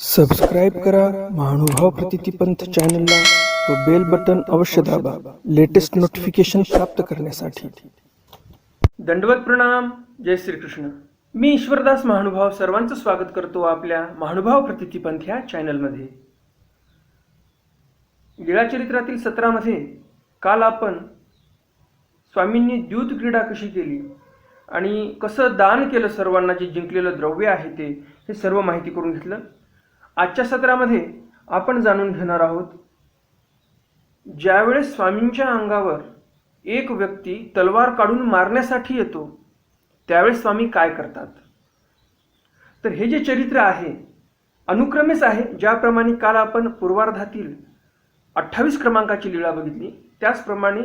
Subscribe करा महानुभाव प्रतितीपंथ चॅनलला व बेल बटन अवश्य दाबा लेटेस्ट नोटिफिकेशन प्राप्त करण्यासाठी. दंडवत प्रणाम जय श्रीकृष्ण. मी ईश्वरदास महानुभाव सर्वांचं स्वागत करतो आपल्या महानुभाव प्रतितीपंथ ह्या चॅनलमध्ये लीळाचरित्रातील सत्रामध्ये काल आपण स्वामींनी द्यूत क्रीडा कशी केली आणि कसं दान केलं सर्वांना जे जिंकलेलं द्रव्य आहे ते हे सर्व माहिती करून घेतलं. आजच्या सत्रामध्ये आपण जाणून घेणार आहोत ज्यावेळेस स्वामींच्या अंगावर एक व्यक्ती तलवार काढून मारण्यासाठी येतो त्यावेळेस स्वामी काय करतात? तर हे जे चरित्र आहे अनुक्रमेच आहे ज्याप्रमाणे काल आपण पूर्वार्धातील अठ्ठावीस क्रमांकाची लीळा बघितली त्याचप्रमाणे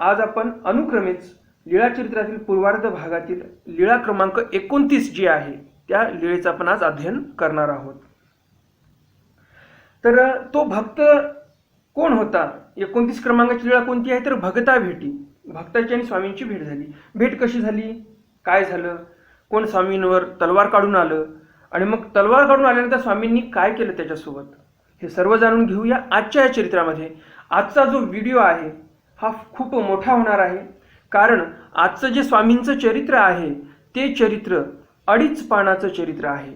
आज आपण अनुक्रमेच लीळा चरित्रातील पूर्वार्ध भागातील लीळा क्रमांक एकोणतीस जी आहे त्या लीळेचं आपण आज अध्ययन करणार आहोत. तर तो भक्त कोण होता? एकोणतीस क्रमांकाची वेळा कोणती आहे? तर भगता भेटी. भक्ताची आणि स्वामींची भेट झाली. भेट कशी झाली? काय झालं? कोण स्वामींवर तलवार काढून आलं? आणि मग तलवार काढून आल्यानंतर स्वामींनी काय केलं त्याच्यासोबत? हे सर्व जाणून घेऊया आजच्या या चरित्रामध्ये. आजचा जो व्हिडिओ आहे हा खूप मोठा होणार आहे. कारण आजचं जे स्वामींचं चरित्र आहे ते चरित्र अडीच पानाचं चरित्र आहे.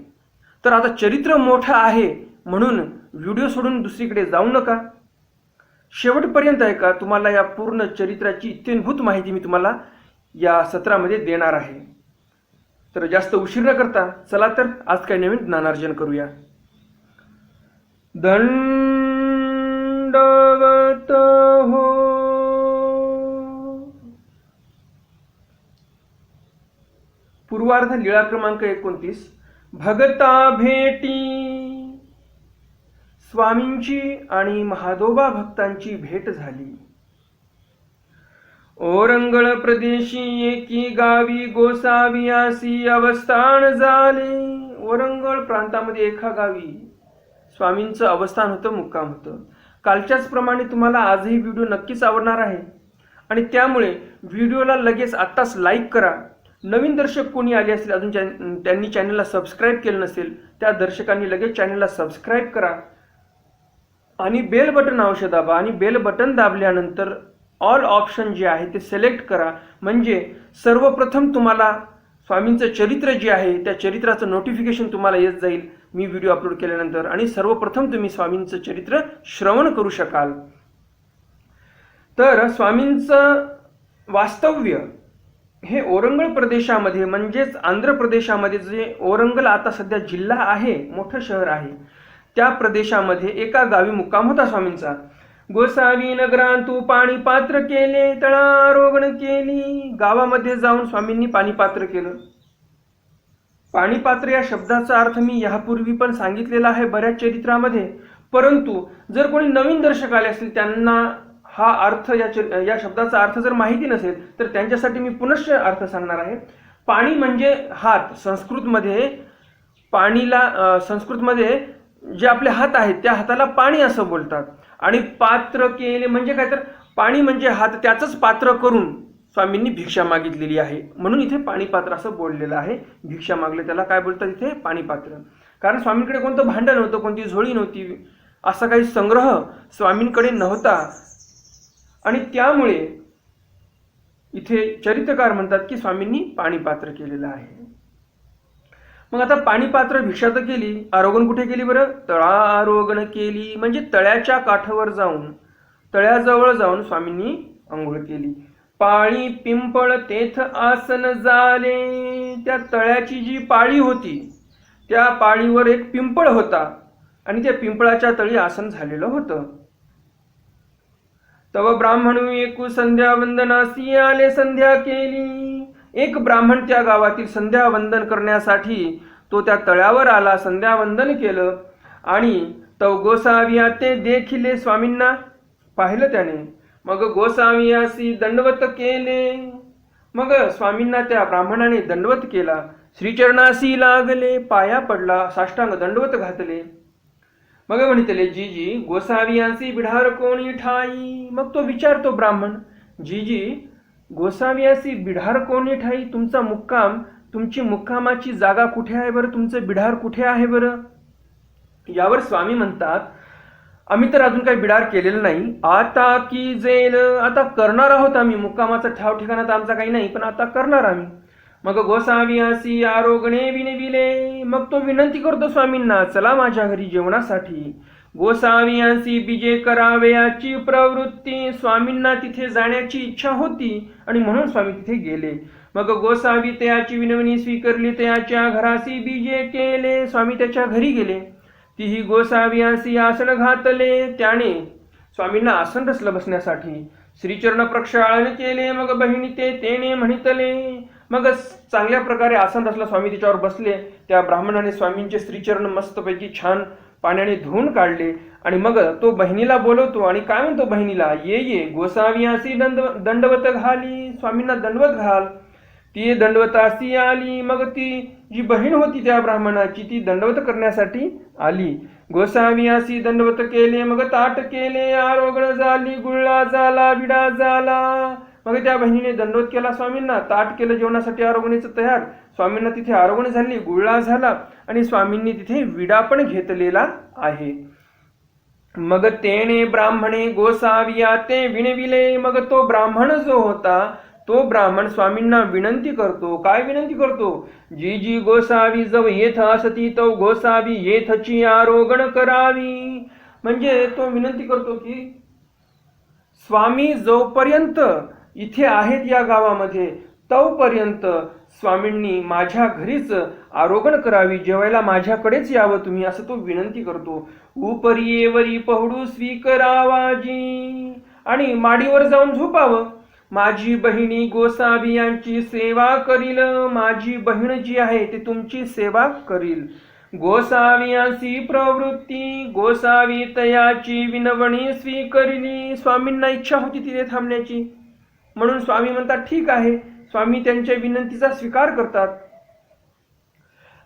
तर आता चरित्र मोठं आहे म्हणून व्हिडिओ सोडून दुसरीकडे जाऊ नका. शेवटपर्यंत आहे का तुम्हाला या पूर्ण चरित्राची इत्यंभूत माहिती मी तुम्हाला या सत्रामध्ये देणार आहे. तर जास्त उशीर न करता चला तर आज काही नवीन ज्ञानार्जन करूया. दंडवत हो. पूर्वार्ध लीळा क्रमांक एकोणतीस. भगता भेटी. स्वामींची आणि महादोबा भक्तांची भेट झाली. ओरंगळ प्रदेशी एकी गावी गोसावियासी अवस्थान झाले. ओरंगळ प्रांतामध्ये एका गावी स्वामींचं अवस्थान होतं मुक्काम होतं. कालच्याच प्रमाणे तुम्हाला आजही व्हिडिओ नक्कीच आवडणार आहे. आणि त्यामुळे व्हिडिओला लगेच आत्ताच लाईक करा. नवीन दर्शक कोणी आले असतील अजून चॅन त्यांनी चॅनलला सबस्क्राईब केलं नसेल त्या दर्शकांनी लगेच चॅनलला सबस्क्राईब करा. आणि बेल बटन अवश्य दाबा आणि बेल बटन दाबल्यानंतर ऑल ऑप्शन जे आहे ते सिलेक्ट करा. म्हणजे सर्वप्रथम तुम्हाला स्वामींचं चरित्र जे आहे त्या चरित्राचं नोटिफिकेशन तुम्हाला येत जाईल. मी व्हिडिओ अपलोड केल्यानंतर आणि सर्वप्रथम तुम्ही स्वामींचं चरित्र श्रवण करू शकाल. तर स्वामींचं वास्तव्य हे ओरंगळ प्रदेशामध्ये म्हणजेच आंध्र प्रदेशामध्ये जे ओरंगल आता सध्या जिल्हा आहे मोठं शहर आहे. त्या प्रदेशामध्ये एका गावी मुक्काम होता स्वामींचा. गोसावी नगरांतू पाणी पात्र केले तळारोगण केली. गावामध्ये जाऊन स्वामींनी पाणी पात्र केलं. पाणीपात्र या शब्दाचा अर्थ मी यापूर्वी पण सांगितलेला आहे बऱ्याच चरित्रामध्ये. परंतु जर कोणी नवीन दर्शक आले असतील त्यांना हा अर्थ या चर या शब्दाचा अर्थ जर माहिती नसेल तर त्यांच्यासाठी मी पुनश्च अर्थ सांगणार आहे. पाणी म्हणजे हात. संस्कृतमध्ये पाणीला संस्कृतमध्ये जे आपले हात आहेत त्या हाताला पाणी असं बोलतात. आणि पात्र केले म्हणजे काय तर पाणी म्हणजे हात त्याचंच पात्र करून स्वामींनी भिक्षा मागितलेली आहे. म्हणून इथे पाणीपात्र असं बोललेलं आहे. भिक्षा मागले त्याला काय बोलतात इथे? पाणीपात्र. कारण स्वामींकडे कोणतं भांडं नव्हतं कोणती झोळी नव्हती असा काही संग्रह स्वामींकडे नव्हता. आणि त्यामुळे इथे चरित्रकार म्हणतात की स्वामींनी पाणीपात्र केलेलं आहे. मग आता पाणीपात्र भिक्षा तर केली आरोगण कुठे केली बरं? तळा आरोगण केली म्हणजे तळ्याच्या काठावर जाऊन तळ्याजवळ जाऊन स्वामींनी आंघोळ केली. पाळी पिंपळ तेथ आसन झाले. त्या तळ्याची जी पाळी होती त्या पाळीवर एक पिंपळ होता आणि त्या पिंपळाच्या तळी आसन झालेलं होतं. तव ब्राह्मण एकू संध्या वंदनासी आले संध्या केली. एक ब्राह्मण त्या गावातील संध्यावंदन करण्यासाठी तो त्या तळ्यावर आला संध्यावंदन केलं आणि तव गोसाविया ते देखिले स्वामींना पाहिलं त्याने. मग गोसावियासी दंडवत केले. मग स्वामींना त्या ब्राह्मणाने दंडवत केला. श्रीचरणासी लागले पाया पडला साष्टांग दंडवत घातले. मग म्हणितले जीजी गोसावियांसी बिढार कोणी ठाई? मग तो विचारतो ब्राह्मण जीजी गोसावियासी बिढार कोणी ठाई? तुमचा मुक्काम तुमची मुक्कामाची जागा कुठे आहे बरं? तुमचं बिढार कुठे आहे बरं? यावर स्वामी म्हणतात आम्ही तर अजून काही बिडार केलेलं नाही. आता की जेल आता करणार आहोत आम्ही. मुक्कामाचा ठाव ठिकाणा तर आमचा काही नाही पण आता करणार आम्ही. मग गोसावी असी आरोगणे विनविले मग तो विनंती करतो स्वामींना चला माझ्या घरी जेवणासाठी. गोसावी बीजे करावे याची प्रवृत्ती स्वामींना तिथे जाण्याची इच्छा होती आणि म्हणून स्वामी तिथे गेले. मग गोसावी त्याची विनवणी स्वीकारली त्याच्या घराशी बीजे केले. स्वामी त्याच्या घरी गेले. तीही गोसावियासी आसन घातले. त्याने स्वामींना आसन रचलं बसण्यासाठी. श्रीचरण प्रक्षाळन केले. मग बहिणी ते तेने म्हणितले. मग चांगल्या प्रकारे आसन रचलं स्वामी तिच्यावर बसले. त्या ब्राह्मणाने स्वामींचे श्रीचरण मस्तपैकी छान पाण्याने धुवून काढले आणि मग तो बहिणीला बोलवतो आणि काय म्हणतो बहिणीला? ये ये गोसावियासी दंड दंडवत घाली स्वामींना दंडवत घाल. ती दंडवतासी आली मग ती जी बहीण होती त्या ब्राह्मणाची ती दंडवत करण्यासाठी आली. गोसावियासी दंडवत केले मग ताट केले आरोगण झाली गुळा झाला विडा झाला. मग त्या बहिणीने दंडवत केला स्वामींना. ताट केलं जेवणासाठी आरोग्याचं तयार. स्वामींना तिथे आरोहण झाली गुळा झाला आणि स्वामींनी तिथे विडा पण घेतलेला आहे. मग तेने ब्राह्मणे गोसाविया ते विणविले. मग तो ब्राह्मण जो होता तो ब्राह्मण स्वामींना विनंती करतो. काय विनंती करतो? जी जी गोसावी जव येथ असती तो गोसावी येथची आरोगण करावी. म्हणजे तो विनंती करतो की स्वामी जोपर्यंत इथे आहेत या गावामध्ये तोपर्यंत स्वामींनी माझ्या घरीच आरोगण करावी जेवायला माझ्याकडेच यावं तुम्ही असं तो विनंती करतो. उपरियेवरी पहडू स्वीकरावाजी. आणि माडीवर जाऊन झोपावं. माझी बहिणी गोसावी यांची सेवा करील. माझी बहीण जी आहे ती तुमची सेवा करील. गोसावियांची प्रवृत्ती गोसावी तयाची विनवणी स्वीकरिली. स्वामींना इच्छा होती तिथे थांबण्याची. म्हणून स्वामी म्हणतात ठीक आहे. स्वामी त्यांच्या विनंतीचा स्वीकार करतात.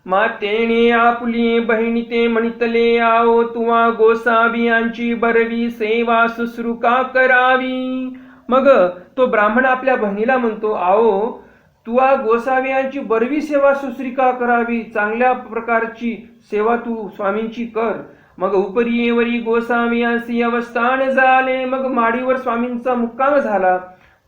मातेने आपुली बहिणी ते म्हणितले आओ तुवा गोसावियांची बरवी सेवा सुश्रुका करावी. मग तो ब्राह्मण आपल्या बहिणीला म्हणतो आओ तुवा गोसावियांची बरवी सेवा सुश्रिका करावी चांगल्या प्रकारची सेवा तू स्वामींची कर. मग उपरीयेवरी गोसावियांसी अवस्थान झाले मग माडीवर स्वामींचा मुक्काम झाला.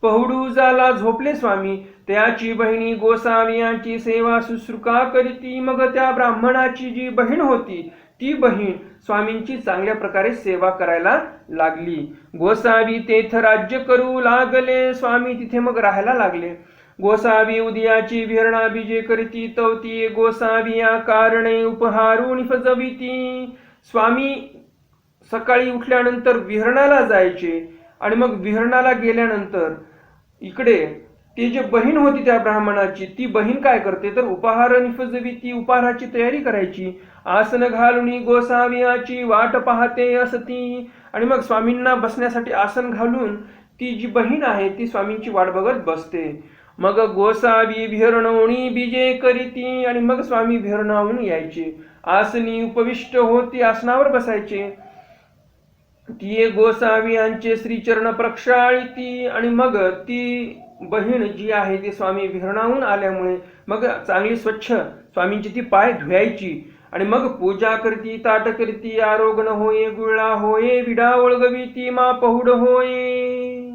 पहुडू झाला झोपले स्वामी. त्याची बहिणी गोसावियांची सेवा शुश्रुका करीती मग त्या ब्राह्मणाची जी बहीण होती ती बहीण स्वामींची चांगल्या प्रकारे सेवा करायला लागली. गोसावी तेथ राज्य करू लागले स्वामी तिथे मग राहायला लागले. गोसावी उदयाची विहरणा बीजे करीती तवती गोसावी या कारणे उपहारून फजविती. स्वामी सकाळी उठल्यानंतर विहरणाला जायचे आणि मग विहरणाला गेल्यानंतर इकडे ती जी बहीण होती त्या ब्राह्मणाची ती बहीण काय करते? तर उपहार निफजवी ती उपहाराची तयारी करायची. आसन घालून गोसावियाची वाट पाहते असती आणि मग स्वामींना बसण्यासाठी आसन घालून ती जी बहीण आहे ती स्वामींची वाट बघत बसते. मग गोसावी भिरणवणी बीजे करीती आणि मग स्वामी भिरणावून यायचे. आसनी उपविष्ट होती आसनावर बसायचे. ती गोसावी यांचे श्रीचरण प्रक्षाळीती आणि मग ती बहीण जी आहे ती स्वामी विहरणाहून आल्यामुळे मग चांगली स्वच्छ स्वामींची ती पाय धुवायची आणि मग पूजा करती ताट करती आरोग्ण होये गुळा होये विडा ओळगवी ती मा पहुड होये.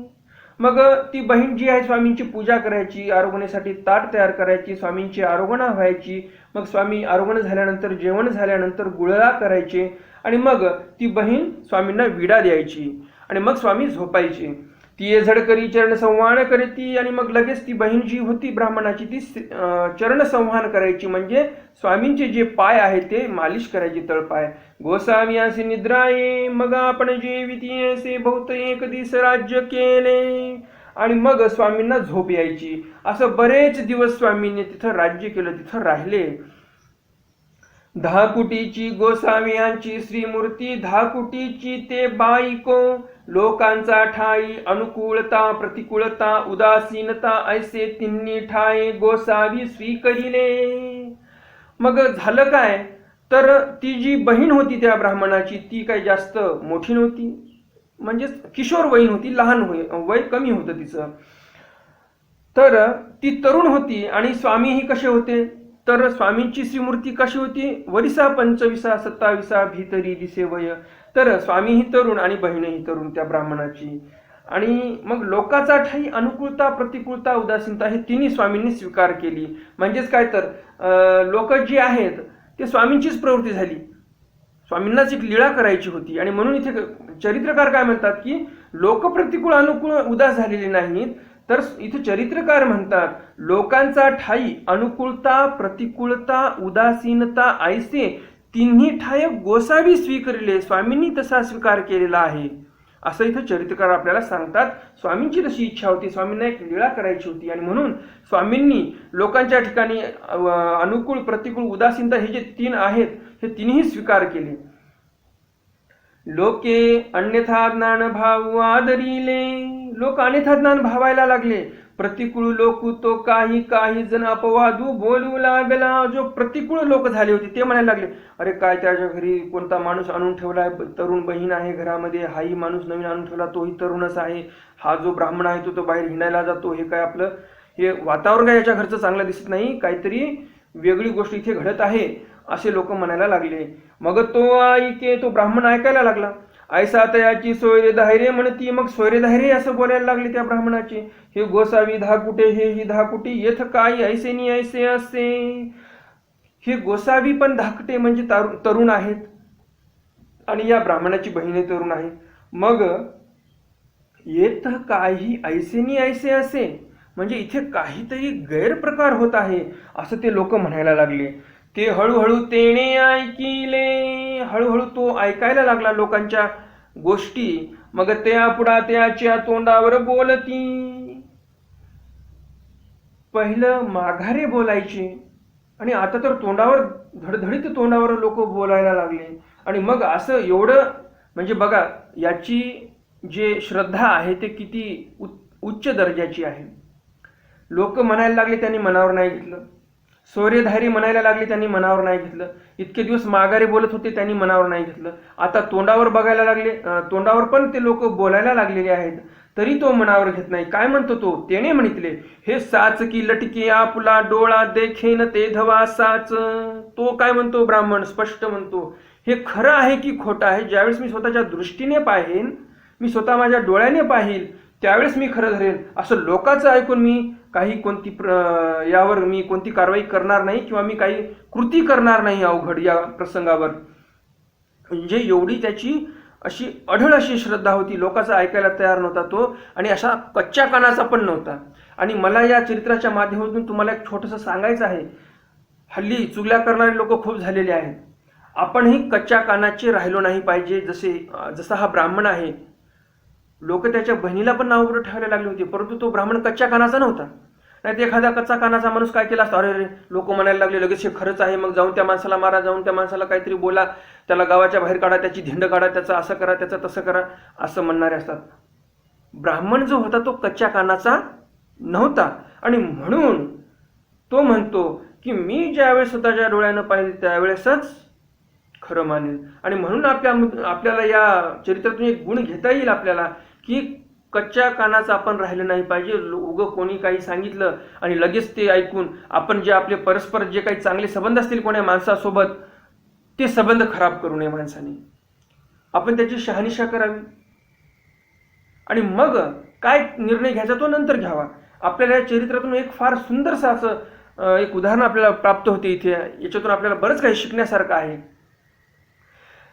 मग ती बहीण जी आहे स्वामींची पूजा करायची आरोग्यासाठी ताट तयार करायची स्वामींची आरोगणा व्हायची. मग स्वामी आरोगण झाल्यानंतर जेवण झाल्यानंतर गुळळा करायचे. आणि मग ती बहीण स्वामींना विडा द्यायची आणि मग स्वामी झोपायचे. ती ये झडकरी चरण संवाहन करती आणि मग लगेच ती बहीण जी होती ब्राह्मणाची ती चरण संवाहन करायची. म्हणजे स्वामींचे जे पाय आहे ते मालिश करायचे तळपाय. गोसावी असे निद्राये मग आपण जे असे बहुत एक दिस राज्य केले. आणि मग स्वामींना झोप यायची. असं बरेच दिवस स्वामींनी तिथं राज्य केलं तिथं राहिले. दहा कुटीची गोसावियांची श्रीमूर्ती दहा कुटीची ते बाईको लोकांचा ठाई अनुकूलता प्रतिकूलता उदासीनता ऐसे तिन्ही ठाई गोसावी स्वीकरिले मग झालं काय? तर ती जी बहीण होती त्या ब्राह्मणाची ती काही जास्त मोठी नव्हती. म्हणजेच किशोर वयीन होती लहान वय वय कमी होतं तिचं. तर ती तरुण होती आणि स्वामीही कसे होते? तर स्वामींची श्रीमूर्ती कशी होती? वरिसा पंचविसा सत्ताविसा भीतरी दिसे वय. तर स्वामी ही तरुण आणि बहीण ही तरुण त्या ब्राह्मणाची. आणि मग लोकाचा ठाई अनुकूलता प्रतिकूलता उदासीनता हे तिन्ही स्वामींनी स्वीकार केली. म्हणजेच काय तर लोक जी आहेत ते स्वामींचीच प्रवृत्ती झाली. स्वामींनाच एक लीळा करायची होती. आणि म्हणून इथे चरित्रकार काय म्हणतात की लोक प्रतिकूल अनुकूल उदास झालेले नाहीत. तर इथे चरित्रकार म्हणतात लोकांचा ठाई अनुकूलता प्रतिकूलता उदासीनता ऐसे तिन्ही ठाय गोसावी स्वीकारले स्वामींनी तसा स्वीकार केलेला आहे. असं इथं चरित्रकार आपल्याला सांगतात. स्वामींची तशी इच्छा होती स्वामींना एक लीळा करायची होती आणि म्हणून स्वामींनी लोकांच्या ठिकाणी अनुकूल प्रतिकूल उदासीनता हे जे तीन आहेत हे तिन्ही स्वीकार केले. लोके अन्यथा ज्ञान भाव आदरिले लोक अनिथज्ञान ज्ञान भावायला लागले. प्रतिकूळ लोक तो काही काही जण अपवादू बोलू लागला. जो प्रतिकूळ लोक झाले होते ते म्हणायला लागले अरे काय त्याच्या घरी कोणता माणूस आणून ठेवला आहे तरुण बहीण आहे घरामध्ये हाही माणूस नवीन आणून ठेवला तोही तरुणच आहे. हा जो ब्राह्मण आहे तो तो बाहेर हिंडायला जातो. हे काय आपलं हे वातावरण काय याच्या घरचं चांगलं दिसत नाही? काहीतरी वेगळी गोष्ट इथे घडत आहे असे लोक म्हणायला लागले. मग तो ऐके तो ब्राह्मण ऐकायला लागला. ऐसा तयाची सोयरे धायरे म्हणती मग सोयरे धायरे असं बोलायला लागले त्या ब्राह्मणाचे. हे गोसावी दहा कुठे हे ही दहा कुठे येथ काय ऐसे नि ऐसे असे. हे गोसावी पण धाकटे म्हणजे तरुण आहेत. आणि या ब्राह्मणाची बहिणी तरुण आहे मग येत काही ऐसे नि ऐसे असे. म्हणजे इथे काहीतरी गैरप्रकार होत आहे असं ते लोक म्हणायला लागले. ते हळूहळू तेने ऐकिले. हळूहळू तो ऐकायला लागला लोकांच्या गोष्टी. मग त्या पुढा त्याच्या तोंडावर बोलती. पहिलं माघारे बोलायचे. आणि आता तर तोंडावर धडधडीत तोंडावर लोक बोलायला लागले. आणि मग असं एवढं म्हणजे बघा याची जे श्रद्धा आहे ते किती उच्च उच्च दर्जाची आहे. लोक म्हणायला लागले त्यांनी मनावर नाही घेतलं. सूर्यधारी म्हणायला लागले त्यांनी मनावर नाही घेतलं. इतके दिवस माघारे बोलत होते त्यांनी मनावर नाही घेतलं. आता तोंडावर बघायला लागले तोंडावर पण ते लोक बोलायला लागलेले आहेत. तरी तो मनावर घेत नाही. काय म्हणतो तो? त्याने म्हणितले हे साच की लटकी आपुला डोळा देखेन ते धवा साच. तो काय म्हणतो? ब्राह्मण स्पष्ट म्हणतो हे खरं आहे की खोटं आहे? ज्यावेळेस मी स्वतःच्या दृष्टीने पाहेन मी स्वतः माझ्या डोळ्याने पाहिल त्यावेळेस मी खरं धरेन. असं लोकांचं ऐकून मी काही कोणती प्र- यावर मी कोणती कारवाई करणार नाही किंवा मी काही कृती करणार नाही अवघड या प्रसंगावर. म्हणजे एवढी त्याची अशी अढळ अशी श्रद्धा होती. लोकांचा ऐकायला तयार नव्हता तो आणि अशा कच्च्या कानाचा पण नव्हता. आणि मला या चरित्राच्या माध्यमातून तुम्हाला एक छोटंसं सांगायचं आहे. हल्ली चुगल्या करणारे लोक खूप झालेले आहेत. आपणही कच्च्या कानाचे राहिलो नाही पाहिजे जसे जसा हा ब्राह्मण आहे. लोक त्याच्या बहिणीला पण नाव ठेवायला लागले होते परंतु तो ब्राह्मण कच्च्या कानाचा नव्हता. नाही तर एखादा कच्चा कानाचा माणूस काय केला असता? अरे लोक म्हणायला लागले लगेच हे खरंच आहे मग जाऊन त्या माणसाला मारा जाऊन त्या माणसाला काहीतरी बोला त्याला गावाच्या बाहेर काढा त्याची धिंड काढा त्याचं असं करा त्याचं तसं करा असं म्हणणारे असतात. ब्राह्मण जो होता तो कच्च्या कानाचा नव्हता. आणि म्हणून तो म्हणतो की मी ज्यावेळेस स्वतःच्या डोळ्यानं पाहिजे त्यावेळेसच खरं मानेल. आणि म्हणून आपल्या आपल्याला या चरित्रातून एक गुण घेता येईल आपल्याला की कच्च्या कानाचं आपण राहिलं नाही पाहिजे. उगं कोणी काही सांगितलं आणि लगेच ते ऐकून आपण जे आपले परस्पर जे काही चांगले संबंध असतील कोण्या माणसासोबत ते संबंध खराब करू नये माणसाने. आपण त्याची शहानिशा करावी. आणि मग काय निर्णय घ्यायचा तो नंतर घ्यावा. आपल्याला या चरित्रातून एक फार सुंदरसं असं एक उदाहरण आपल्याला प्राप्त होते इथे. याच्यातून आपल्याला बरंच काही शिकण्यासारखं आहे.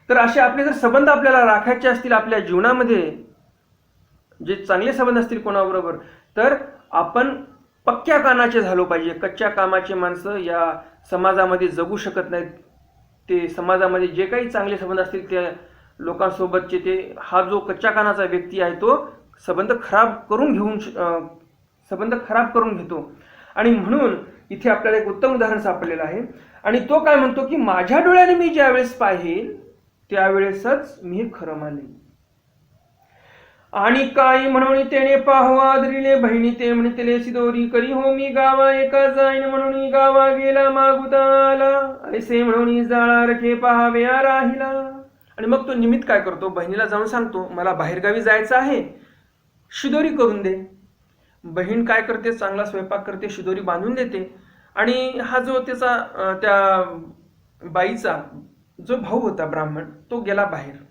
तर असे आपले जर संबंध आपल्याला राखायचे असतील आपल्या जीवनामध्ये जे चांगले संबंध असतील कोणाबरोबर तर आपण पक्क्या कानाचे झालो पाहिजे. कच्च्या कामाचे माणसं या समाजामध्ये जगू शकत नाहीत. ते समाजामध्ये जे काही चांगले संबंध असतील त्या लोकांसोबतचे ते हा जो कच्च्या कानाचा व्यक्ती आहे तो संबंध खराब करून घेऊन श- संबंध खराब करून घेतो. आणि म्हणून इथे आपल्याला एक उत्तम उदाहरण सापडलेलं आहे. आणि तो काय म्हणतो की माझ्या डोळ्याने मी ज्यावेळेस पाहिल त्यावेळेसच मी खरं मानेन. आणि काही म्हणून त्याने पाहवा आदरिले बहिणी ते म्हणतले सिदोरी करी हो मी गावा एका जाईन म्हणून गावा गेला मागुता आला ऐसे म्हणून जाळा रखे पहावे राहिला. आणि मग तो निमित्त काय करतो? बहिणीला जाऊन सांगतो मला बाहेरगावी जायचं आहे शिदोरी करून दे. बहीण काय करते? चांगला स्वयंपाक करते शिदोरी बांधून देते. आणि हा जो त्याचा त्या बाईचा जो भाऊ होता ब्राह्मण तो गेला बाहेर.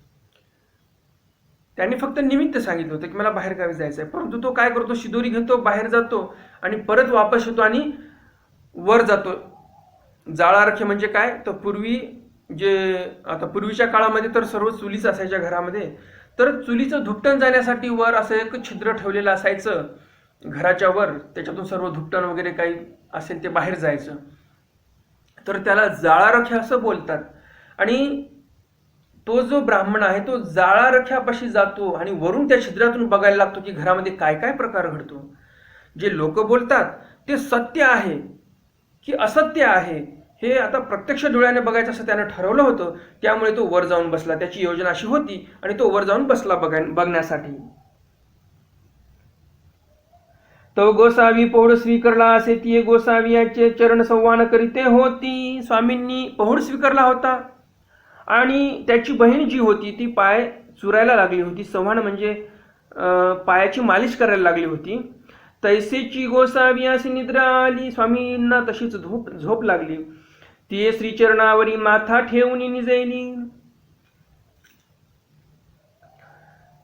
त्यांनी फक्त निमित्त सांगितलं होतं की मला बाहेर गावी जायचं आहे परंतु तो काय करतो? शिदोरी घेतो बाहेर जातो आणि परत वापस येतो आणि वर जातो. जाळारखे म्हणजे काय? तर पूर्वी जे आता पूर्वीच्या काळामध्ये तर सर्व चुलीच असायच्या घरामध्ये. तर चुलीचं धुपटण जाण्यासाठी वर असं एक छिद्र ठेवलेलं असायचं घराच्या वर. त्याच्यातून सर्व धुपटण वगैरे काही असेल ते बाहेर जायचं. तर त्याला जाळारखे असं बोलतात. आणि तो जो ब्राह्मण आहे तो जाळारख्यापाशी जातो आणि वरून त्या छिद्रातून बघायला लागतो की घरामध्ये काय काय प्रकार घडतो. जे लोक बोलतात ते सत्य आहे की असत्य आहे हे आता प्रत्यक्ष डोळ्याने बघायचं असं त्यानं ठरवलं होतं. त्यामुळे तो वर जाऊन बसला. त्याची योजना अशी होती आणि तो वर जाऊन बसला बघाय बघण्यासाठी. तो गोसावी पौड स्वीकारला असे ती गोसावी याचे चरण संवान करीते होती. स्वामींनी पौड स्वीकारला होता. आणि त्याची बहीण जी होती ती पाय चुरायला लागली होती. चव्हाण म्हणजे पायाची मालिश करायला लागली होती. तैसेची गोसावी अशी निद्रा आली. स्वामींना तशीच झोप झोप लागली. ती श्रीचरणावरी माथा ठेवून निजेली.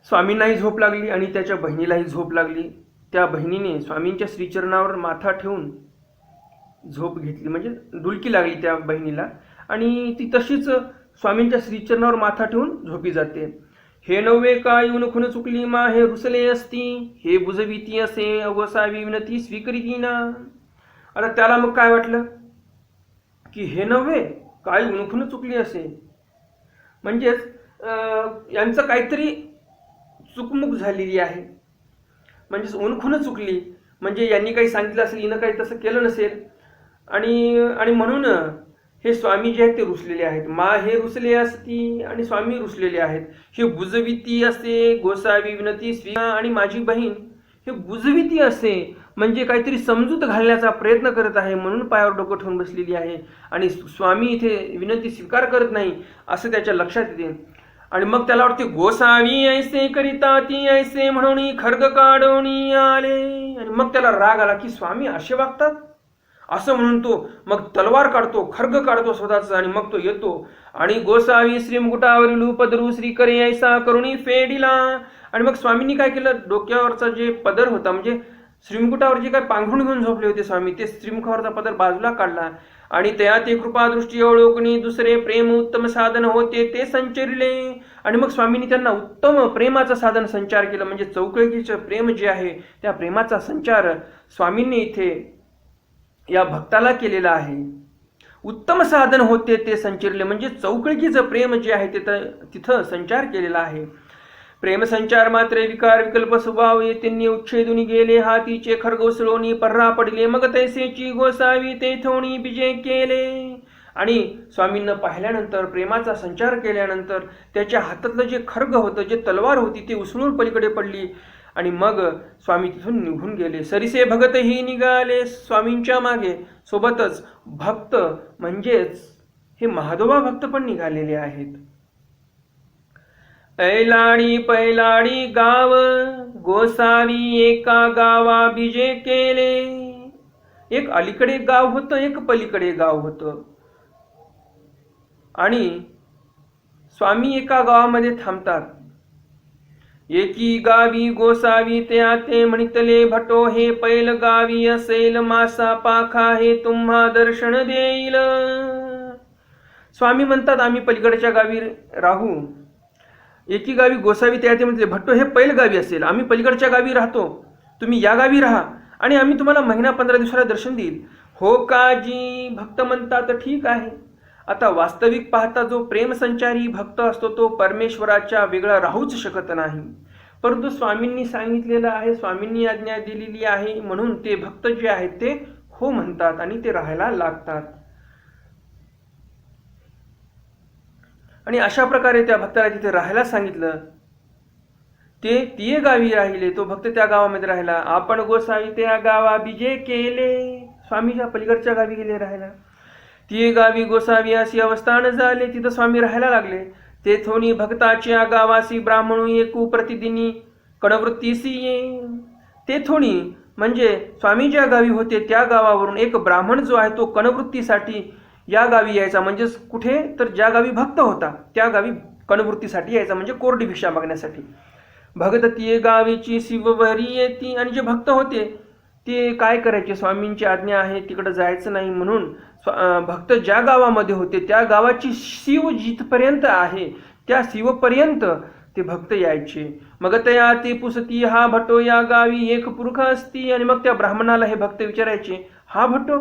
स्वामींनाही झोप लागली आणि त्याच्या बहिणीलाही झोप लागली. त्या बहिणीने स्वामींच्या श्रीचरणावर माथा ठेवून झोप घेतली. म्हणजे डुलकी लागली त्या बहिणीला. आणि ती तशीच स्वामींच्या श्रीचरणावर माथा ठेवून झोपी जाते. हे नव्हे का येऊन खुन चुकली मा हे रुसले असती. हे बुजविती असे अवसावी विनती स्वीकृती ना. आता त्याला मग काय वाटलं? की हे नव्हे? काय उणखून चुकली असे? म्हणजेच यांचं काहीतरी चुकमुक झालेली आहे. म्हणजेच उणखून चुकली. म्हणजे यांनी काही सांगितलं असेल हिनं काही तसं केलं नसेल. आणि आणि म्हणून हे स्वामी जे आहेत ते रुसलेले आहेत. मा हे रुसले असती आणि स्वामी रुसलेले आहेत. हे बुजविती असे गोसावी विनती स्वी आणि माझी बहीण हे बुजविती असे म्हणजे काहीतरी समजूत घालण्याचा प्रयत्न करत आहे म्हणून पायावर डोकं ठेवून बसलेली आहे. आणि स्वामी इथे विनंती स्वीकार करत नाही असं त्याच्या लक्षात येते. आणि मग त्याला वाटते गोसावी ऐसे करिता ती ऐसे म्हणून खर्ग काढवणी आले. आणि मग त्याला राग आला की स्वामी असे वागतात? असं म्हणून तो मग तलवार काढतो खर्ग काढतो स्वतःचा आणि मग तो येतो. आणि गोसावी श्री मुकुटावरील उपद्रू श्री करे ऐसा करुणी फेडिला. आणि मग स्वामींनी काय केलं? डोक्यावरचा जे पदर होता म्हणजे श्रीमुकुटावर जे काय पांघरून घेऊन झोपले होते स्वामी ते श्रीमुखावरचा पदर बाजूला काढला. आणि त्या ते कृपादृष्टी अवलोकनी दुसरे प्रेम उत्तम साधन होते ते संचरिले. आणि मग स्वामींनी त्यांना उत्तम प्रेमाचं साधन संचार केलं म्हणजे चौकळीचं प्रेम जे आहे त्या प्रेमाचा संचार स्वामींनी इथे या भक्ताला केलेला आहे. उत्तम साधन होते ते संचिरले. म्हणजे चौकळीचं प्रेम जे आहे ते तिथं संचार केलेला आहे. प्रेम संचार मात्र विकार विकल्प स्वभाव येते उच्छेदून गेले. हातीचे खरग पर्रा पडले. मग तैसेची गोसावी ते थोणी बिजे केले. आणि स्वामींना पाहिल्यानंतर प्रेमाचा संचार केल्यानंतर त्याच्या हातातलं जे खर्ग होतं जे तलवार होती ती उसळून पलीकडे पडली. आणि मग स्वामी तिथून निघून गेले. सरिसे भगतही निघाले स्वामींच्या मागे. सोबतच भक्त म्हणजेच हे महादोबा भक्त पण निघालेले आहेत. ऐलाडी पैलाडी गाव गोसावी एका गावा बिजे केले. एक अलीकडे गाव होतं एक पलीकडे गाव होतं. आणि स्वामी एका गावामध्ये थांबतात. एकी गावी गोसावी त्या ते म्हणितले भटो हे पैल गावी असेल मासा पाखा हे तुम्हा दर्शन देईल स्वामी म्हणतात आम्ही पलीकडच्या गावी राहू. एकी गावी गोसावी त्या ते म्हटले भट्टो हे पैल गावी असेल आम्ही पलीकडच्या गावी राहतो. तुम्ही या गावी राहा आणि आम्ही तुम्हाला महिना पंधरा दिवसाला दर्शन देईल. हो काजी भक्त म्हणतात ठीक आहे. आता वास्तविक पाहता जो प्रेमसंचारी भक्त असतो तो परमेश्वराच्या वेगळा राहूच शकत नाही. परंतु स्वामींनी सांगितलेलं आहे स्वामींनी आज्ञा दिलेली आहे म्हणून ते भक्त जे आहेत ते हो म्हणतात आणि ते राहायला लागतात. आणि अशा प्रकारे त्या भक्ताला तिथे राहायला सांगितलं ते तिये गावी राहिले तो भक्त त्या गावामध्ये राहिला. आपण गोसावी त्या गावा बिजे केले स्वामीच्या पलीकडच्या गावी गेले राहायला. ती गावी गोसावी अशी अवस्थान झाले तिथं स्वामी राहायला लागले. तेथोनी भक्ताच्या गावासी ब्राह्मण एकू प्रतिदिनी कणवृत्तीसी ये. ते थोणी म्हणजे स्वामी ज्या गावी होते त्या गावावरून एक ब्राह्मण जो आहे तो कणवृत्तीसाठी या गावी यायचा. म्हणजेच कुठे? तर ज्या गावी भक्त होता त्या गावी कणवृत्तीसाठी यायचा म्हणजे कोरडी भिक्षा मागण्यासाठी. भगत ती गावीची शिववरी येती. आणि जे भक्त होते ते काय करायचे? स्वामींची आज्ञा आहे तिकडं जायचं नाही म्हणून भक्त ज्या गावामध्ये होते त्या गावाची शिव जिथपर्यंत आहे त्या शिवपर्यंत ते भक्त यायचे. मग तया ते पुसती हा भटो या गावी एक पुरुष असती आणि मग त्या ब्राह्मणाला हे भक्त विचारायचे हा भटो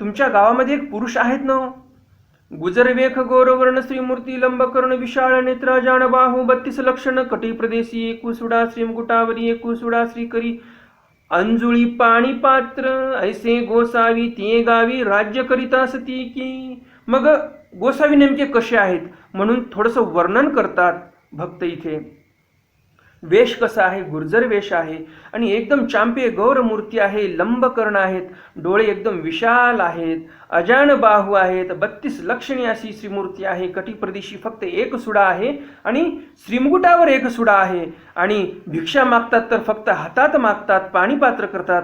तुमच्या गावामध्ये एक पुरुष आहेत ना हो? गुजरवेख गौरवर्ण श्रीमूर्ती लंबकर्ण विशाळ नेत्रा जाण बाहू बत्तीस लक्षण कटी प्रदेशी एकुसुडा श्रीमकुटावरी एकुसुडा श्रीकरी अंजुळी पाणी पात्र ऐसे गोसावी ते गावी राज्य करीत असती की? मग गोसावी नेमके कसे आहेत? म्हणून थोडंसं वर्णन करतात भक्त इथे. वेश कसा आहे? गुर्जर वेश आहे. आणि एकदम चांपे गौर मूर्ती आहे लंबकर्ण आहेत डोळे एकदम विशाल आहेत अजान बाहू आहेत बत्तीस लक्षणी अशी श्रीमूर्ती आहे. कटिप्रदेशी फक्त एक सुडा आहे आणि श्रीमुकुटावर एक सुडा आहे. आणि भिक्षा मागतात तर फक्त हातात मागतात पाणी पात्र करतात.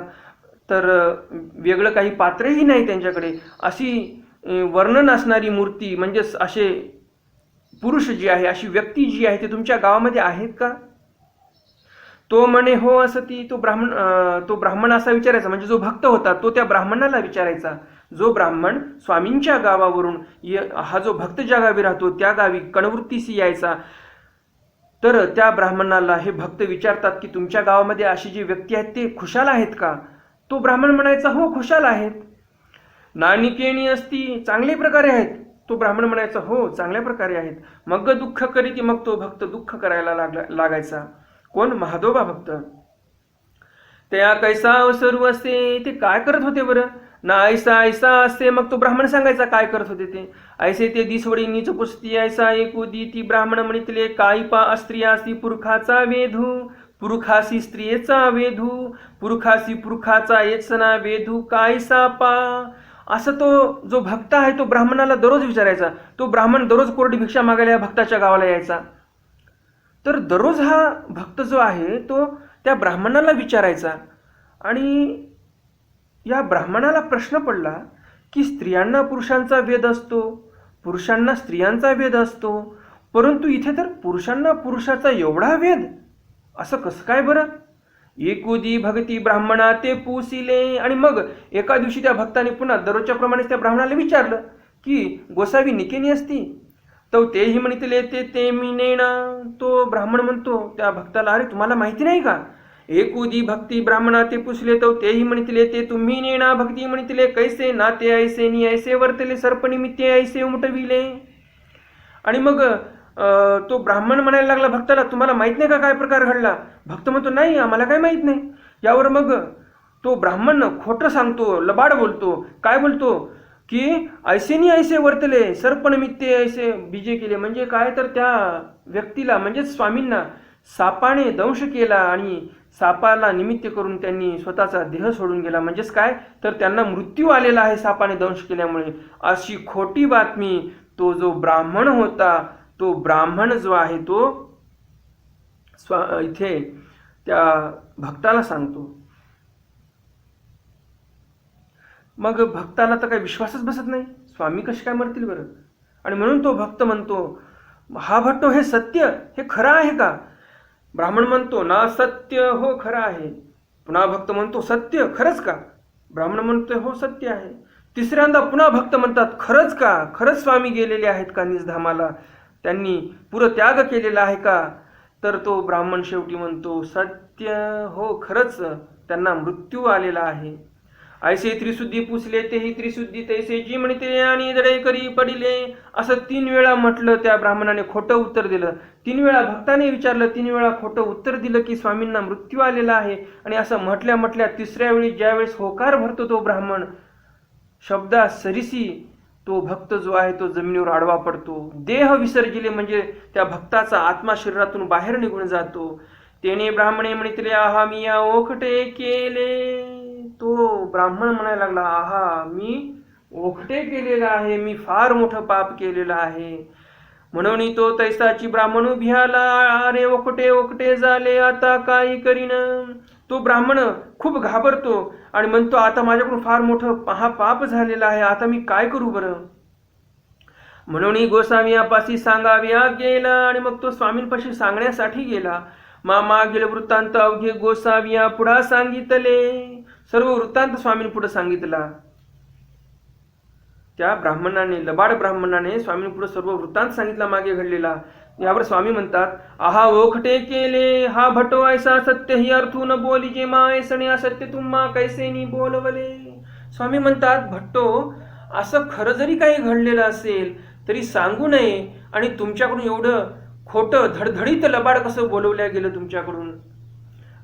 तर वेगळं काही पात्रही नाही त्यांच्याकडे. अशी वर्णन असणारी मूर्ती म्हणजेच असे पुरुष जी आहे अशी व्यक्ती जी आहे ती तुमच्या गावामध्ये आहेत का? तो म्हणे हो असं ती तो ब्राह्मण तो ब्राह्मण असा विचारायचा. म्हणजे जो भक्त होता तो त्या ब्राह्मणाला विचारायचा. जो ब्राह्मण स्वामींच्या गावावरून य- हा जो भक्त ज्या गावी राहतो त्या गावी कणवृत्तीशी यायचा. तर त्या ब्राह्मणाला हे भक्त विचारतात की तुमच्या गावामध्ये अशी जी व्यक्ती आहेत ते खुशाल आहेत का? तो ब्राह्मण म्हणायचा हो खुशाल आहेत. नानिकेणी असती चांगले प्रकारे आहेत. तो ब्राह्मण म्हणायचा हो चांगल्या प्रकारे आहेत. मग दुःख करीती मग तो भक्त दुःख करायला लागला लागायचा. कोण? महादोबा भक्त. त्या कैसा अवसरू असे ते काय करत होते बरं? ना ऐसा ऐसा असे मग तो ब्राह्मण सांगायचा काय करत होते ते? ऐसे ते दिसवडी नीच पुसती ऐसा एकुदी ती ब्राह्मण म्हणितले काही पा अस्त्रियासी पुरुखाचा वेधू पुरुखासी स्त्रियेचा वेधू पुरुखासी पुरुखाचा येचना वेधू कायसा पा. असं तो जो भक्त आहे तो ब्राह्मणाला दररोज विचारायचा. तो ब्राह्मण दररोज कोरडी भिक्षा मागायला या भक्ताच्या गावाला यायचा. तर दररोज हा भक्त जो आहे तो त्या ब्राह्मणाला विचारायचा. आणि या ब्राह्मणाला प्रश्न पडला की स्त्रियांना पुरुषांचा वेद असतो पुरुषांना स्त्रियांचा वेद असतो परंतु इथे तर पुरुषांना पुरुषाचा एवढा वेद असं कसं काय बरं? एकुदी भगती ब्राह्मणा ते पुसिले. आणि मग एका दिवशी त्या भक्ताने पुन्हा दररोजच्याप्रमाणेच त्या ब्राह्मणाला विचारलं की गोसावी निकेनी असती? तो तेही म्हणितले ते ते मी नेणा. तो ब्राह्मण म्हणतो त्या भक्ताला अरे तुम्हाला माहिती नाही का? एकुदी भक्ती ब्राह्मणा ते पुसले तो तेही म्हणितले ते तुम्ही नेणा. भक्ती म्हणितले कैसे नाते ऐसे नि ऐसे वर्तले सर्पनिमित्ते ऐसे उमटविले. आणि मग तो ब्राह्मण म्हणायला लागला भक्ताला तुम्हाला माहीत नाही का काय प्रकार घडला? भक्त म्हणतो नाही आम्हाला काय माहीत नाही. यावर मग तो ब्राह्मण खोटं सांगतो लबाड बोलतो. काय बोलतो? की ऐसेनी ऐसे वर्तले सर्पनिमित्ते ऐसे बीजे केले. म्हणजे काय? तर त्या व्यक्तीला म्हणजेच स्वामींना सापाने दंश केला आणि सापाला निमित्त करून त्यांनी स्वतःचा देह सोडून गेला. म्हणजेच काय? तर त्यांना मृत्यू आलेला आहे सापाने दंश केल्यामुळे. अशी खोटी बातमी तो जो ब्राह्मण होता तो ब्राह्मण जो आहे तो स्वा इथे त्या भक्ताला सांगतो. मग भक्ताला तर काही विश्वासच बसत नाही. स्वामी कसे काय मरतील बरं? आणि म्हणून तो भक्त म्हणतो हा भट्टो हे सत्य? हे खरं आहे का? ब्राह्मण म्हणतो ना सत्य हो खरं आहे. पुन्हा भक्त म्हणतो सत्य? खरंच का? ब्राह्मण म्हणतो हो सत्य आहे. तिसऱ्यांदा पुन्हा भक्त म्हणतात खरंच का? खरंच स्वामी गेलेले आहेत का निजधामाला? त्यांनी पुरं त्याग केलेला आहे का? तर तो ब्राह्मण शेवटी म्हणतो सत्य हो खरंच. त्यांना मृत्यू आलेला आहे. ऐसे त्रिशुद्धी पुसले तेही त्रिशुद्धी तैसे जी म्हणते आणि दडे करी पडिले. असं तीन वेळा म्हटलं त्या ब्राह्मणाने खोटं उत्तर दिलं. तीन वेळा भक्ताने विचारलं तीन वेळा खोटं उत्तर दिलं की स्वामींना मृत्यू आलेला आहे? आणि असं म्हटल्या म्हटल्या तिसऱ्या वेळी ज्यावेळेस होकार भरतो तो ब्राह्मण शब्दा सरिसी तो भक्त जो आहे तो जमिनीवर आडवा पडतो. देह विसर्जिले म्हणजे त्या भक्ताचा आत्मा शरीरातून बाहेर निघून जातो. तेने ब्राह्मणे म्हणितले आहा मी या ओखटे केले. तो ब्राह्मण म्हणायला लागला आहा मी ओखटे केलेला आहे मी फार मोठं पाप केलेलं आहे. म्हणून तो तैसाची ब्राह्मण उभी आला अरे ओकटे ओकटे झाले आता काही करीन. तो ब्राह्मण खूप घाबरतो आणि म्हणतो आता माझ्याकडून फार मोठं हा पाप झालेला आहे आता मी काय करू बरं? म्हणून गोसावी आपाशी सांगाव्या गेला आणि मग तो स्वामींपाशी सांगण्यासाठी गेला. मामा गेले वृत्तांत अवघे गोसाविया पुढा सांगितले. सर्व वृत्तांत स्वामीं पुढे सांगितला. त्या ब्राह्मणाने लबाड ब्राह्मणाने स्वामी पुढे सर्व वृत्तांत सांगितला मागे घडलेला. यावर स्वामी म्हणतात आहा ओखटे केले हा भटो ऐसा सत्य ही अर्थून बोली जे माय सणे असत्य तुम्हा कैसे नी बोलवले? स्वामी म्हणतात भट्टो असं खरं जरी काही घडलेलं असेल तरी सांगू नये आणि तुमच्याकडून एवढं खोटं धडधडीत लबाड कसं बोलवल्या गेलं तुमच्याकडून?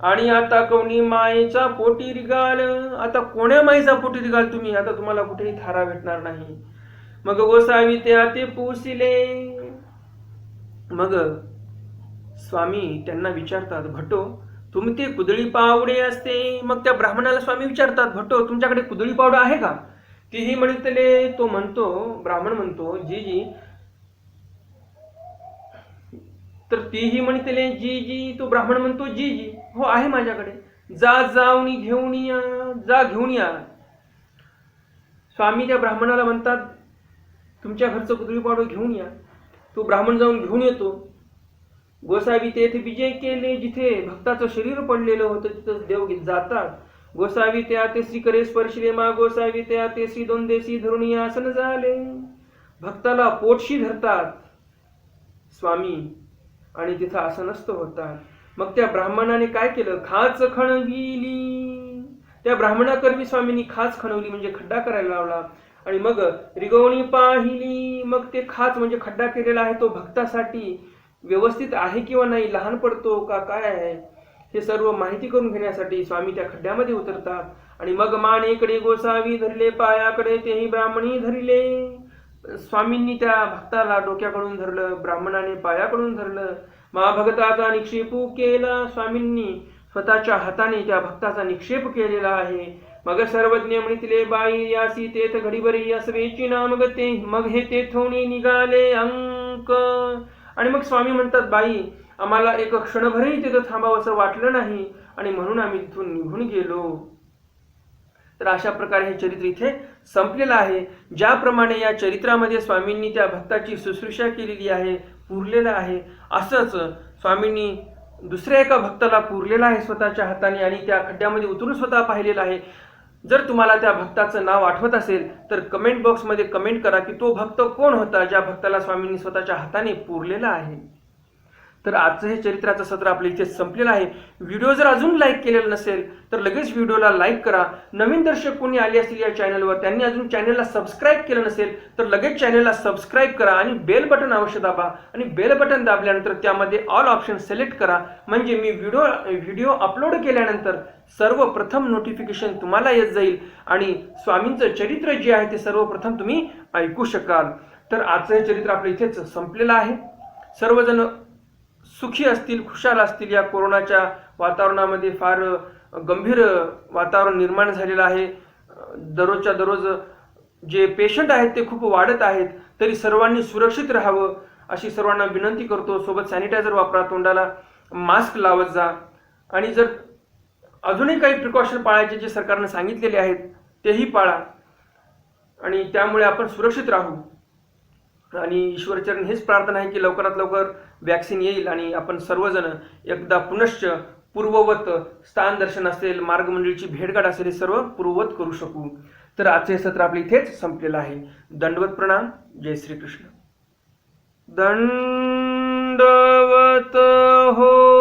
आणि आता कोणी मायेचा पोटी रिगाल? आता कोण्या माईचा पोटी रिगाल तुम्ही? आता तुम्हाला कुठेही थारा भेटणार नाही. मग गोसावी त्या ते पुसिले. मग स्वामी त्यांना विचारतात भटो तुम्ही ते कुदळी पावडे असते. मग त्या ब्राह्मणाला स्वामी विचारतात भटो तुमच्याकडे कुदळी पावडा आहे का? तीही म्हणतले तो म्हणतो ब्राह्मण म्हणतो जी जी तर तीही म्हणतले जी जी तो ब्राह्मण म्हणतो जी जी. हो आहे माझ्याकडे. जा जाऊन घेऊन या जा घेऊन या. स्वामी त्या ब्राह्मणाला म्हणतात तुमच्या घरचं कुदळी पावडं घेऊन या. तो ब्राह्मण जाऊन घेऊन येतो. गोसावी तेथे विजय केले जिथे भक्ताचं शरीर पडलेलं होतं तिथं देव जातात. गोसावी त्या ते श्री करे स्पर्शिले मा गोसावी त्या ते श्री दोन देशी धरून आसन झाले. भक्ताला पोटशी धरतात स्वामी. आणि तिथं नसतं होतात मग त्या ब्राह्मणाने काय केलं? खाच खणविली. त्या ब्राह्मणाकरवी स्वामींनी खाच खणवली म्हणजे खड्डा करायला लावला. आणि मग रिगवणी पाहिली. मग ते खाच म्हणजे खड्डा केलेला आहे तो भक्तासाठी व्यवस्थित आहे किंवा नाही लहान पडतो का काय आहे? हे सर्व माहिती करून घेण्यासाठी स्वामी त्या खड्ड्यामध्ये उतरतात. आणि मग मानेकडे गोसावी धरले पायाकडे तेही ब्राह्मणी धरले. स्वामींनी त्या भक्ताला डोक्याकडून धरलं ब्राह्मणाने पायाकडून धरलं. महाभगताचा निक्षेपू केला स्वामींनी. स्वतःच्या हाताने त्या भक्ताचा निक्षेप केलेला आहे. मग सर्वज्ञ म्हणितले बाई यासी तेथ घडीभरी असवेची नाम गते मग हे तेथोनी निघाले अंक. आणि मग स्वामी म्हणतात बाई आम्हाला एक क्षणभरही तिथं थांबावं असं वाटलं नाही. आणि म्हणून आम्ही तिथून निघून गेलो. तर अशा प्रकारे हे चरित्र इथे संपलेलं आहे. ज्याप्रमाणे या चरित्रामध्ये स्वामींनी त्या भक्ताची शुश्रूषा केलेली आहे पुरलेलं आहे असंच स्वामींनी दुसऱ्या एका भक्ताला पुरलेला आहे स्वतःच्या हाताने आणि त्या खड्ड्यामध्ये उतरून स्वतः पाहिलेलं आहे. जर तुम्हाला त्या भक्ताचं नाव आठवत असेल तर कमेंट बॉक्समध्ये कमेंट करा की तो भक्त कोण होता ज्या भक्ताला स्वामींनी स्वतःच्या हाताने पुरलेला आहे? तर आजचं हे चरित्राचं सत्र आपल्या इथे संपलेलं आहे. व्हिडिओ जर अजून लाईक केलेला नसेल तर लगेच व्हिडिओला लाईक करा. नवीन दर्शक कोणी आले असतील या चॅनलवर त्यांनी अजून चॅनलला सबस्क्राईब केलं नसेल तर लगेच चॅनलला सबस्क्राईब करा आणि बेल बटन अवश्य दाबा. आणि बेल बटन दाबल्यानंतर त्यामध्ये ऑल ऑप्शन सिलेक्ट करा. म्हणजे मी व्हिडिओ व्हिडिओ अपलोड केल्यानंतर सर्वप्रथम नोटिफिकेशन तुम्हाला येत जाईल आणि स्वामींचं चरित्र जे आहे ते सर्वप्रथम तुम्ही ऐकू शकाल. तर आजचं हे चरित्र आपलं इथेच संपलेलं आहे. सर्वजण सुखी असतील खुशाल असतील या कोरोनाच्या वातावरणामध्ये फार गंभीर वातावरण निर्माण झालेलं आहे. दररोजच्या दररोज जे पेशंट आहेत ते खूप वाढत आहेत तरी सर्वांनी सुरक्षित राहावं अशी सर्वांना विनंती करतो. सोबत सॅनिटायझर वापरा तोंडाला मास्क लावत जा. आणि जर अजूनही काही प्रिकॉशन पाळायचे जे सरकारनं सांगितलेले आहेत तेही पाळा. आणि त्यामुळे आपण सुरक्षित राहू. आणि ईश्वरचरण हेच प्रार्थना आहे की लवकरात लवकर वॅक्सिन येईल आणि आपण सर्वजण एकदा पुनश्च पूर्ववत स्थान दर्शन असेल मार्गमंडळीची भेटगाठ असेल हे सर्व पूर्ववत करू शकू. तर आजचे सत्र आपले इथेच संपलेलं आहे. दंडवत प्रणाम. जय श्रीकृष्ण. दंडवत हो!